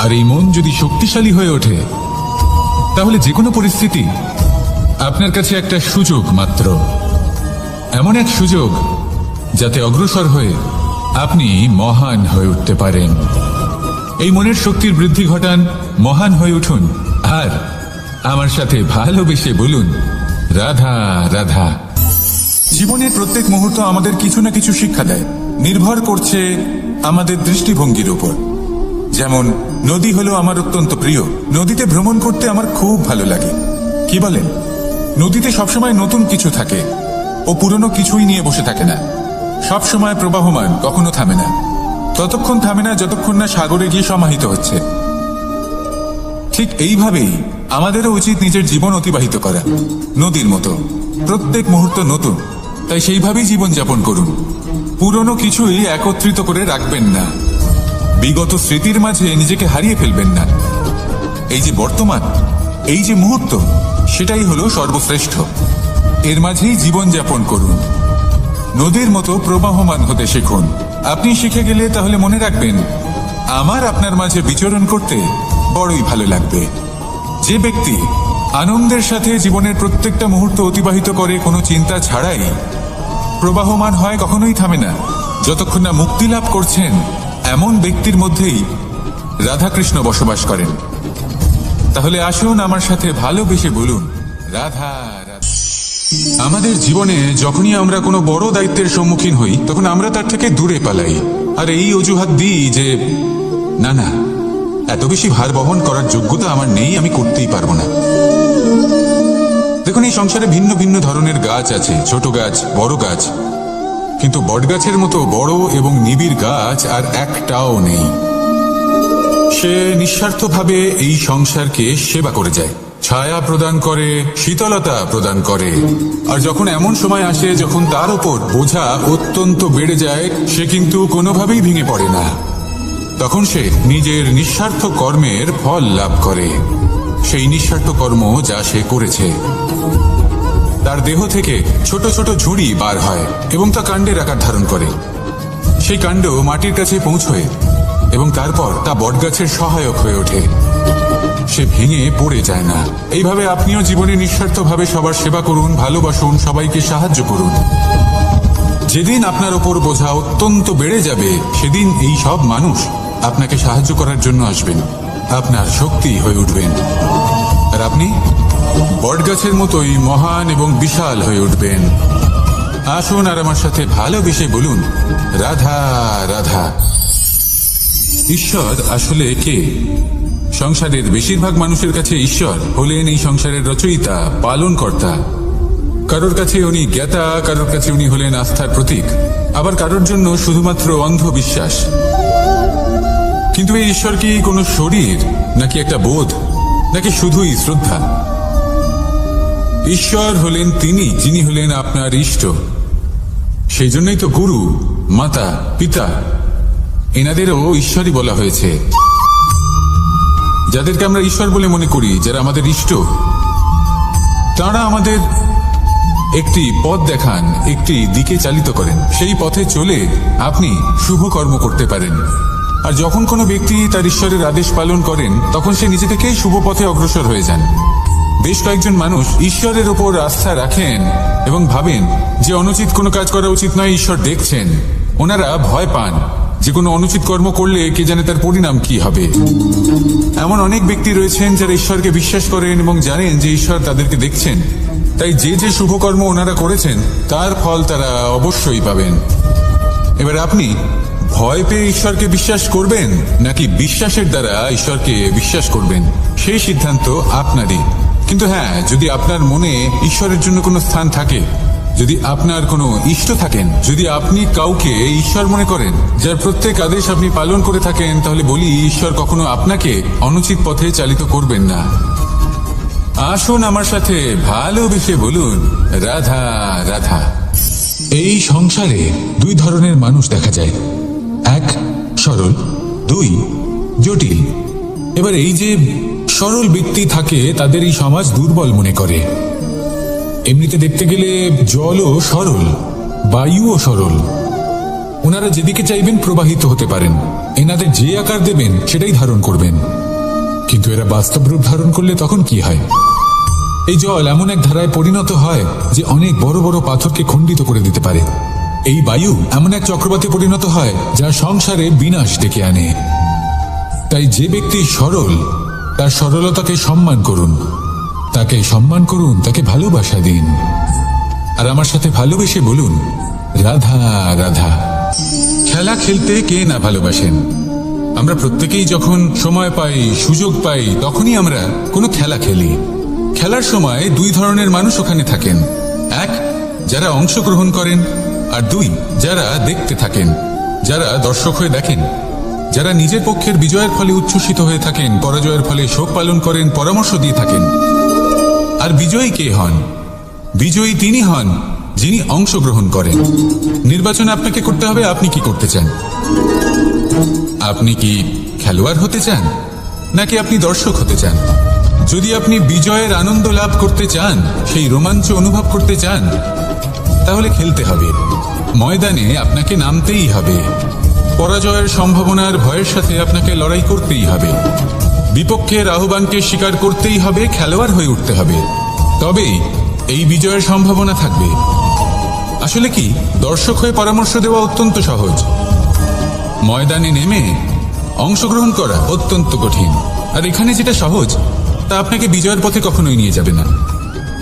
আর এই মন যদি শক্তিশালী হয়ে ওঠে, তাহলে যে কোনো পরিস্থিতি আপনার কাছে একটা সুযোগ মাত্র। এমন এক সুযোগ যাতে অগ্রসর হয়ে আপনি মহান হয়ে উঠতে পারেন। এই মনের শক্তির বৃদ্ধি ঘটান, মহান হয়ে উঠুন। আর আমার সাথে ভালোবেসে বলুন, রাধা রাধা। জীবনের প্রত্যেক মুহূর্ত আমাদের কিছু না কিছু শিক্ষা দেয়। নির্ভর করছে আমাদের দৃষ্টিভঙ্গির উপর। যেমন, নদী হলো আমার অত্যন্ত প্রিয়। নদীতে ভ্রমণ করতে আমার খুব ভালো লাগে। কি বলেন? নদীতে সবসময় নতুন কিছু থাকে ও পুরনো কিছুই নিয়ে বসে থাকে না। সবসময় প্রবাহমান, কখনো থামে না। ততক্ষণ থামে না যতক্ষণ না সাগরে গিয়ে সমাহিত হচ্ছে। ঠিক এইভাবেই আমাদেরও উচিত নিজের জীবন অতিবাহিত করা, নদীর মতো। প্রত্যেক মুহূর্ত নতুন, তাই সেইভাবেই জীবন যাপন করুন। পুরনো কিছুই একত্রিত করে রাখবেন না। বিগত স্মৃতির মাঝে নিজেকে হারিয়ে ফেলবেন না। এই যে বর্তমান, এই যে মুহূর্ত, সেটাই হলো সর্বশ্রেষ্ঠ। এর মাঝেই জীবন যাপন করুন। নদীর মতো প্রবাহমান হতে শিখুন। আপনি শিখে গেলে তাহলে মনে রাখবেন, আমার আপনার মাঝে বিচরণ করতে বড়ই ভালো লাগবে। যে ব্যক্তি আনন্দের সাথে জীবনের প্রত্যেকটা মুহূর্ত অতিবাহিত করে কোনো চিন্তা ছাড়াই প্রবাহমান হয় কখনোই থামে না। যতক্ষণ না মুক্তি লাভ করছেন এমন ব্যক্তির মধ্যেই রাধাকৃষ্ণ বসবাস করেন। তাহলে আসুন আমার সাথে ভালোবেসে বলুন, রাধা আমাদের জীবনে যখনই আমরা কোনো বড় দায়িত্বের সম্মুখীন হই, তখন আমরা তার থেকে দূরে পালাই। আর এই অজুহাত দিই যে, না না, এত বেশি ভার বহন করার যোগ্যতা আমার নেই, আমি করতেই পারব না। দেখুন, এই সংসারে ভিন্ন ভিন্ন ধরনের গাছ আছে, ছোট গাছ, বড় গাছ। কিন্তু বটগাছের মতো বড় এবং নিবিড় গাছ আর একটাও নেই। সে নিঃস্বার্থভাবে এই সংসারকে সেবা করে যায়। ছায়া প্রদান করে, শীতলতা প্রদান করে। আর যখন এমন সময় আসে যখন তার উপর বোঝা অত্যন্ত বেড়ে যায়, সে কিন্তু কোনোভাবেই ভেঙে পড়ে না। তখন সে নিজের নিঃস্বার্থ কর্মের ফল লাভ করে। সেই নিঃস্বার্থ কর্ম যা সে করেছে। তার দেহ থেকে ছোট ছোট ঝুড়ি বার হয় এবং তা কাণ্ডের আকার ধারণ করে। সেই কাণ্ড মাটির কাছে পৌঁছয় এবং তারপর তা বটগাছের সহায়ক হয়ে ওঠে। সে ভেঙে পড়ে যায় না। এইভাবে আপনিও জীবনে নিঃস্বার্থভাবে সবার সেবা করুন, ভালোবাসুন, সবাইকে সাহায্য করুন। যেদিন আপনার ওপর বোঝা অত্যন্ত বেড়ে যাবে, সেদিন এই সব মানুষ আপনাকে সাহায্য করার জন্য আসবেন। আপনার শক্তি হয়ে উঠবেন। আর আপনি? বটগাছের মতোই মহান এবং বিশাল হয়ে উঠবেন। আসুন আর আমার সাথে ভালোবেসে বলুন। রাধা রাধা। ঈশ্বর আসলে কে? সংসারের বেশিরভাগ মানুষের কাছে ঈশ্বর হলেন এই সংসারের রচয়িতা, পালনকর্তা। কারোর কাছে উনি জ্ঞাতা, কারোর কাছে উনি হলেন আস্থার প্রতীক। আবার কারোর জন্য শুধুমাত্র অন্ধবিশ্বাস। কিন্তু এই ঈশ্বর কি কোনো শরীর নাকি একটা বোধ? নাকি শুধুই শ্রদ্ধা? ঈশ্বর হলেন তিনি, যিনি হলেন আপনার ইষ্ট। সেই জন্যই তো গুরু, মাতা, পিতা, এনাদেরও ঈশ্বরই বলা হয়েছে। যাদেরকে আমরা ঈশ্বর বলে মনে করি, যারা আমাদের ইষ্ট, তারা আমাদের একটি পথ দেখান, একটি দিকে চালিত করেন। সেই পথে চলে আপনি শুভ কর্ম করতে পারেন। আর যখন কোনো ব্যক্তি তার ঈশ্বরের আদেশ পালন করেন, তখন সে নিজে থেকেই শুভ পথে অগ্রসর হয়ে যান। বেশ কয়েকজন মানুষ ঈশ্বরের ওপর আস্থা রাখেন এবং ভাবেন যে অনুচিত কোনো কাজ করা উচিত নয়, ঈশ্বর দেখছেন। ওনারা ভয় পান যে কোনো অনুচিত কর্ম করলে কে জানে তার পরিণাম কি হবে। এমন অনেক ব্যক্তি রয়েছেন যারা ঈশ্বরকে বিশ্বাস করেন এবং জানেন যে ঈশ্বর তাদেরকে দেখছেন। তাই যে যে শুভকর্ম ওনারা করেছেন, তার ফল তারা অবশ্যই পাবেন। এবার আপনি ভয় পেয়ে ঈশ্বরকে বিশ্বাস করবেন, নাকি বিশ্বাসের দ্বারা ঈশ্বরকে বিশ্বাস করবেন? সেই সিদ্ধান্ত আপনারই। কিন্তু হ্যাঁ যদি আপনার মনে ঈশ্বরের জন্য কোনো স্থান থাকে, যদি আপনার কোনো ইষ্ট থাকেন, যদি আপনি কাউকে ঈশ্বর মনে করেন, যার প্রত্যেক আদেশ আপনি পালন করে থাকেন, তাহলে বলি ঈশ্বর কখনো আপনাকে অনুচিত পথে চালিত করবেন না। আসুন আমার সাথে ভালোবেসে বলুন, রাধা রাধা। এই সংসারে দুই ধরনের মানুষ দেখা যায়। এক, সরল। দুই, জটিল। এবার এই যে সরল ব্যক্তি থাকে, তাদের এই সমাজ দুর্বল মনে করে। এমনিতে দেখতে গেলে জলও সরল, বায়ুও সরল। ওনারা যেদিকে চাইবেন প্রবাহিত হতে পারেন। এনাদের যে আকার দেবেন, সেটাই ধারণ করবেন। কিন্তু এরা বাস্তব রূপ ধারণ করলে তখন কি হয়? এই জল এমন এক ধারায় পরিণত হয় যে অনেক বড় বড় পাথরকে খণ্ডিত করে দিতে পারে। এই বায়ু এমন এক চক্রবাতে পরিণত হয়, যা সংসারে বিনাশ ডেকে আনে। তাই যে ব্যক্তি সরল, তার সরলতাকে সম্মান করুন। তাকে সম্মান করুন, তাকে ভালোবাসা দিন। আর আমার সাথে ভালোবেসে বলুন, রাধা রাধা। খেলা খেলতে কে না ভালোবাসেন? আমরা প্রত্যেকেই যখন সময় পাই, সুযোগ পাই, তখনই আমরা কোনো খেলা খেলি। খেলার সময় দুই ধরনের মানুষ ওখানে থাকেন। এক, যারা অংশগ্রহণ করেন আর দুই, যারা দেখতে থাকেন, যারা দর্শক হয়ে দেখেন, যারা নিজের পক্ষের বিজয়ের ফলে উচ্ছ্বসিত হয়ে থাকেন, পরাজয়ের ফলে শোক পালন করেন, পরামর্শ দিয়ে থাকেন। আর বিজয়ী কে হন? বিজয়ী তিনি হন যিনি অংশগ্রহণ করেন। নির্বাচন আপনাকে করতে হবে, আপনি কি করতে চান? আপনি কি খেলোয়াড় হতে চান? নাকি আপনি দর্শক হতে চান? যদি আপনি বিজয়ের আনন্দ লাভ করতে চান, সেই রোমাঞ্চ অনুভব করতে চান তাহলে খেলতে হবে। ময়দানে আপনাকে নামতেই হবে। পরাজয়ের সম্ভাবনার ভয়ের সাথে আপনাকে লড়াই করতেই হবে। বিপক্ষের আহ্বানকে স্বীকার করতেই হবে, খেলোয়াড় হয়ে উঠতে হবে। তবেই এই বিজয়ের সম্ভাবনা থাকবে। আসলে কি? দর্শক হয়ে পরামর্শ দেওয়া অত্যন্ত সহজ। ময়দানে নেমে অংশগ্রহণ করা অত্যন্ত কঠিন। আর এখানে যেটা সহজ, তা আপনাকে বিজয়ের পথে কখনোই নিয়ে যাবে না।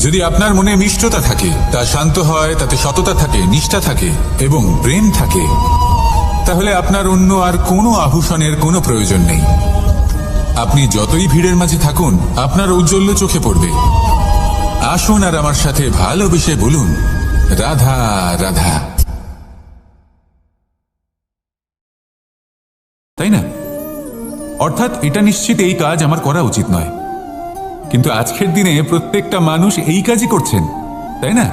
যদি আপনার মনে মিষ্টতা থাকে, তা শান্ত হয়, তাতে সততা থাকে, নিষ্ঠা থাকে এবং প্রেম থাকে, তাহলে আপনার অন্য আর কোনো আভূষণের কোনো প্রয়োজন নেই। আপনি যতই ভিড়ের মাঝে থাকুন, আপনার ঔজ্জ্বল্য চোখে পড়বে। আসুন আর আমার সাথে ভালোবেসে বলুন। রাধা রাধা। তাই না? অর্থাৎ এটা নিশ্চিত এই কাজ আমার করা উচিত নয়। কিন্তু আজকের দিনে প্রত্যেকটা মানুষ এই কাজই করছেন, তাই না?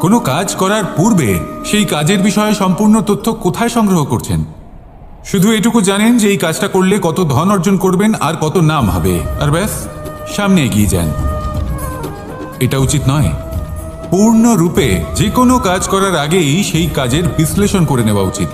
কোনো কাজ করার পূর্বে সেই কাজের বিষয়ে সম্পূর্ণ তথ্য কোথায় সংগ্রহ করছেন? শুধু এটুকু জানেন যে এই কাজটা করলে কত ধন অর্জন করবেন আর কত নাম হবে। আর ব্যাস, সামনে এগিয়ে যান। এটা উচিত নয়। পূর্ণ রূপে যে কোনো কাজ করার আগেই সেই কাজের বিশ্লেষণ করে নেওয়া উচিত।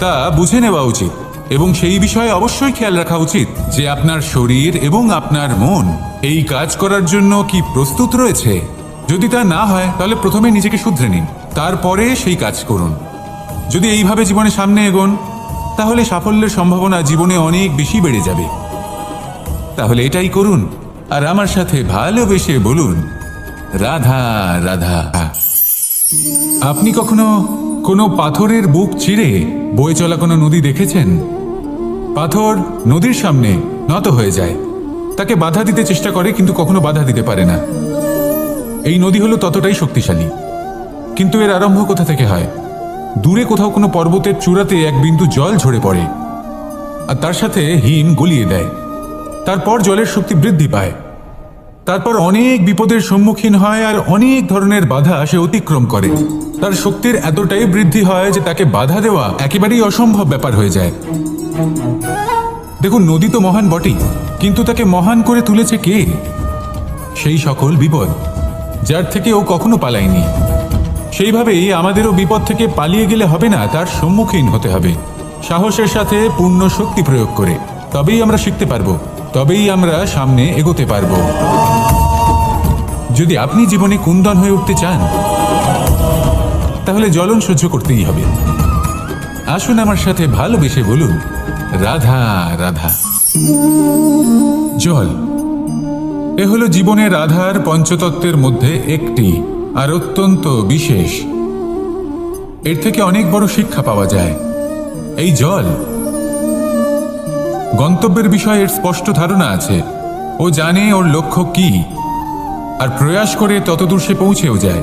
তা বুঝে নেওয়া উচিত। এবং সেই বিষয়ে অবশ্যই খেয়াল রাখা উচিত যে আপনার শরীর এবং আপনার মন এই কাজ করার জন্য কি প্রস্তুত রয়েছে। যদি তা না হয়, তাহলে প্রথমে নিজেকে শুধরে নিন, তারপরে সেই কাজ করুন। যদি এইভাবে জীবনে সামনে এগোন, তাহলে সাফল্যের সম্ভাবনা জীবনে অনেক বেশি বেড়ে যাবে। তাহলে এটাই করুন, আর আমার সাথে ভালোবেসে বলুন, রাধা রাধা। আপনি কখনো কোনো পাথরের বুক চিরে বয়ে চলা কোনো নদী দেখেছেন? পাথর নদীর সামনে নত হয়ে যায়। তাকে বাধা দিতে চেষ্টা করে, কিন্তু কখনো বাধা দিতে পারে না। এই নদী হলো ততটাই শক্তিশালী। কিন্তু এর আরম্ভ কোথা থেকে হয়? দূরে কোথাও কোনো পর্বতের চূড়াতে এক বিন্দু জল ঝরে পড়ে, আর তার সাথে হিম গলিয়ে দেয়। তারপর জলের শক্তি বৃদ্ধি পায়। তারপর অনেক বিপদের সম্মুখীন হয়, আর অনেক ধরনের বাধা সে অতিক্রম করে। তার শক্তির এতটাই বৃদ্ধি হয় যে তাকে বাধা দেওয়া একেবারেই অসম্ভব ব্যাপার হয়ে যায়। দেখুন, নদী তো মহান বটেই, কিন্তু তাকে মহান করে তুলেছে কে? সেই সকল বিপদ, যার থেকে ও কখনো পালায়নি। সেইভাবেই আমাদেরও বিপদ থেকে পালিয়ে গেলে হবে না, তার সম্মুখীন হতে হবে। সাহসের সাথে পূর্ণ শক্তি প্রয়োগ করে, তবেই আমরা শিখতে পারব, তবেই আমরা সামনে এগোতে পারব। যদি আপনি জীবনে কুন্দন হয়ে উঠতে চান, তাহলে জ্বলন সহ্য করতেই হবে। আসুন আমার সাথে ভালোবেসে বলুন, রাধা রাধা। জল, এ হলো জীবনে রাধার পঞ্চতত্ত্বের মধ্যে একটি, আর অত্যন্ত বিশেষ। এর থেকে অনেক বড় শিক্ষা পাওয়া যায়। এই জল, গন্তব্যের বিষয়ে এর স্পষ্ট ধারণা আছে। ও জানে ওর লক্ষ্য কি, আর প্রয়াস করে ততদূর সে পৌঁছেও যায়।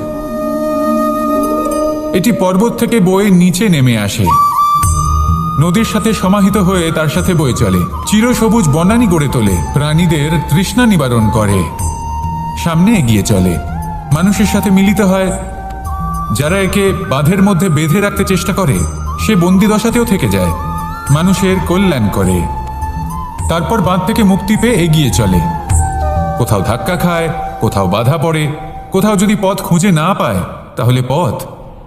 এটি পর্বত থেকে বয়ে নিচে নেমে আসে। নদীর সাথে সমাহিত হয়ে তার সাথে বয়ে চলে। চিরসবুজ বনানি গড়ে তোলে, প্রাণীদের তৃষ্ণা নিবারণ করে। সামনে এগিয়ে চলে। মানুষের সাথে মিলিত হয়। যারা একে বাঁধের মধ্যে বেঁধে রাখতে চেষ্টা করে, সে বন্দি দশাতেও থেকে যায়। মানুষের কল্যাণ করে। তারপর বাঁধ থেকে মুক্তি পেয়ে এগিয়ে চলে। কোথাও ধাক্কা খায়, কোথাও বাধা পড়ে, কোথাও যদি পথ খুঁজে না পায়, তাহলে পথ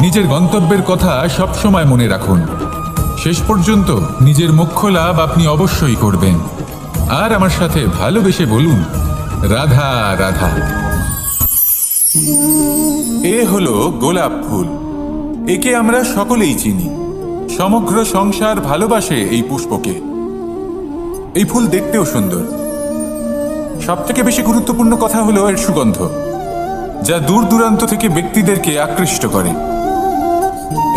নিজের গন্তব্যের কথা সবসময় মনে রাখুন। শেষ পর্যন্ত নিজের মুখ্য লাভ আপনি অবশ্যই করবেন। আর আমার সাথে ভালোবেসে বলুন, রাধা রাধা। এ হলো গোলাপ ফুল। একে আমরা সকলেই চিনি। সমগ্র সংসার ভালোবাসে এই পুষ্পকে। এই ফুল দেখতেও সুন্দর। সব থেকে বেশি গুরুত্বপূর্ণ কথা হলো এর সুগন্ধ, যা দূর দূরান্ত থেকে ব্যক্তিদেরকে আকৃষ্ট করে।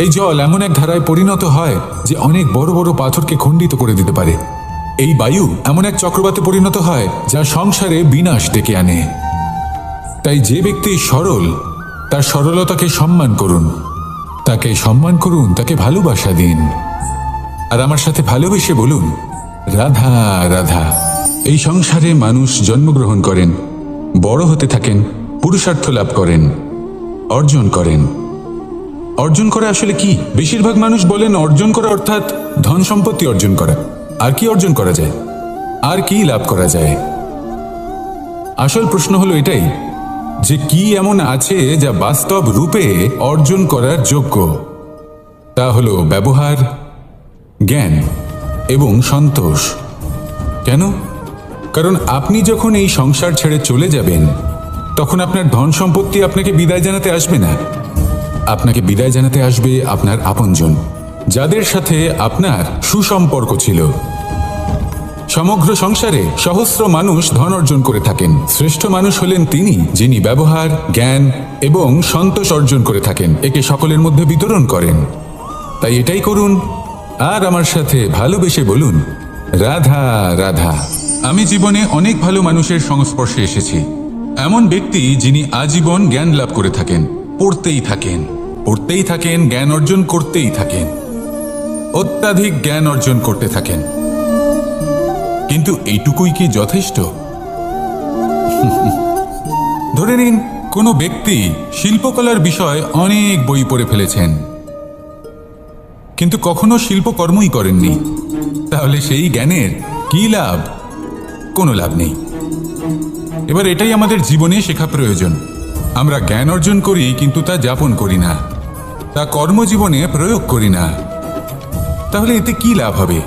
এই জল এমন এক ধারায় পরিণত হয় যে অনেক বড় বড় পাথরকে খণ্ডিত করে দিতে পারে। এই বায়ু এমন এক চক্রবাতে পরিণত হয় যা সংসারে বিনাশ ডেকে আনে। তাই যে ব্যক্তি সরল, তার সরলতাকে সম্মান করুন। তাকে সম্মান করুন, তাকে ভালোবাসা দিন। আর আমার সাথে ভালোবেসে বলুন, রাধা রাধা। এই সংসারে মানুষ জন্মগ্রহণ করেন, বড় হতে থাকেন, পুরুষার্থ লাভ করেন, অর্জন করেন। অর্জন করা আসলে কি? বেশিরভাগ মানুষ বলেন অর্জন করা অর্থাৎ ধন সম্পত্তি অর্জন করা। আর কি অর্জন করা যায়? আর কি লাভ করা যায়? আসল প্রশ্ন হলো এটাই, যে কি এমন আছে যা বাস্তব রূপে অর্জন করার যোগ্য? তা হলো ব্যবহার, জ্ঞান এবং সন্তোষ। কেন? কারণ আপনি যখন এই সংসার ছেড়ে চলে যাবেন, তখন আপনার ধন সম্পত্তি আপনাকে বিদায় জানাতে আসবে না। আপনাকে বিদায় জানাতে আসবে আপনার আপনজন, যাদের সাথে আপনার সুসম্পর্ক ছিল। সমগ্র সংসারে সহস্র মানুষ ধন অর্জন করে থাকেন। শ্রেষ্ঠ মানুষ হলেন তিনি, যিনি ব্যবহার, জ্ঞান এবং সন্তোষ অর্জন করে থাকেন। একে সকলের মধ্যে বিতরণ করেন। তাই এটাই করুন। আর আমার সাথে ভালোবেসে বলুন, রাধা রাধা। আমি জীবনে অনেক ভালো মানুষের সংস্পর্শে এসেছি। এমন ব্যক্তি যিনি আজীবন জ্ঞান লাভ করে থাকেন। পড়তেই থাকেন পড়তেই থাকেন, জ্ঞান অর্জন করতেই থাকেন। অত্যাধিক জ্ঞান অর্জন করতে থাকেন। কিন্তু এইটুকুই কি যথেষ্ট? ধরে নিন, কোনো ব্যক্তি শিল্পকলার বিষয়ে অনেক বই পড়ে ফেলেছেন। কিন্তু কখনো শিল্পকর্মই করেননি। তাহলে সেই জ্ঞানের কি লাভ? কোনো লাভ নেই। এবার এটাই আমাদের জীবনে শেখা প্রয়োজন। আমরা জ্ঞান অর্জন করি, কিন্তু তা যাপন করি না। তা কর্মজীবনে প্রয়োগ করি না। তাহলে এতে কি লাভ হবে?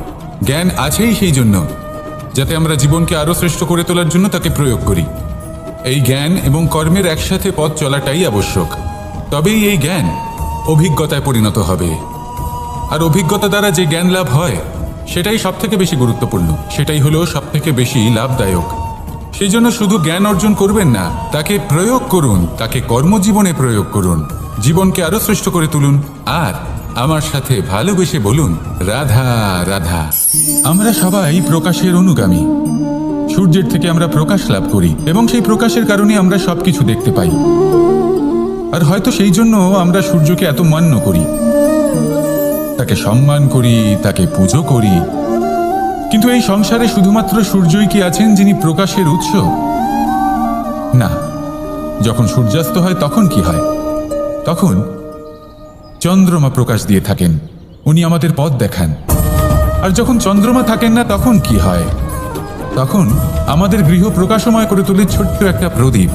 জ্ঞান আছেই সেই জন্য, যাতে আমরা জীবনকে আরও শ্রেষ্ঠ করে তোলার জন্য তাকে প্রয়োগ করি। এই জ্ঞান এবং কর্মের একসাথে পথ চলাটাই আবশ্যক। তবেই এই জ্ঞান অভিজ্ঞতায় পরিণত হবে। আর অভিজ্ঞতা দ্বারা যে জ্ঞান লাভ হয়, সেটাই সবথেকে বেশি গুরুত্বপূর্ণ। সেটাই হলো সবথেকে বেশি লাভদায়ক। সেই জন্য শুধু জ্ঞান অর্জন করবেন না, তাকে প্রয়োগ করুন, তাকে কর্মজীবনে প্রয়োগ করুন, জীবনকে আরও শ্রেষ্ঠ করে তুলুন, আর আমার সাথে ভালোবেসে বলুন, রাধা রাধা। আমরা সবাই প্রকাশের অনুগামী। সূর্যের থেকে আমরা প্রকাশ লাভ করি, এবং সেই প্রকাশের কারণে আমরা সবকিছু দেখতে পাই। আর হয়তো সেই জন্য আমরা সূর্যকে এত মান্য করি। তাকে সম্মান করি, তাকে পুজো করি কিন্তু এই সংসারে শুধুমাত্র সূর্যই কি আছেন যিনি প্রকাশের উৎস? না, যখন সূর্যাস্ত হয় তখন কি হয়? তখন চন্দ্রমা প্রকাশ দিয়ে থাকেন, উনি আমাদের পথ দেখান। আর যখন চন্দ্রমা থাকেন না তখন কি হয়? তখন আমাদের গৃহ প্রকাশময় করে তোলে ছোট্ট একটা প্রদীপ।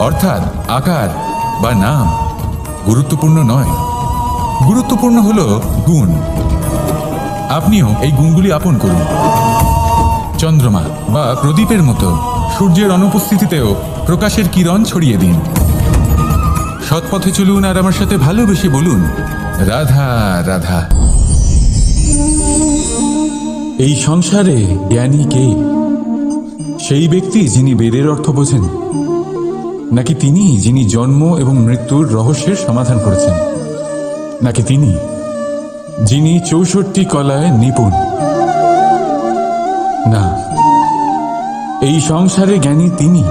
অর্থাৎ আকার বা নাম গুরুত্বপূর্ণ নয়। গুরুত্বপূর্ণ হলো গুণ। আপনিও এই গুণগুলি আপন করুন। চন্দ্রমা বা প্রদীপের মতো সূর্যের অনুপস্থিতিতেও প্রকাশের কিরণ ছড়িয়ে দিন। সৎপথে চলুন আর আমার সাথে ভালোবেসে বলুন, রাধা রাধা। এই সংসারে জ্ঞানী কে? সেই ব্যক্তি যিনি বেদের অর্থ বোঝেন, নাকি তিনি যিনি জন্ম এবং মৃত্যুর রহস্যের সমাধান করেছেন? নাকি তিনি যিনি চৌষট্টি কলায় নিপুণ। না, এই সংসারে জ্ঞানী তিনি,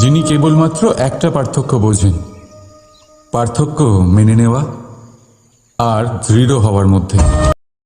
যিনি কেবলমাত্র একটা পার্থক্য বোঝেন, পার্থক্য মেনে নেওয়া আর দৃঢ় হওয়ার মধ্যে।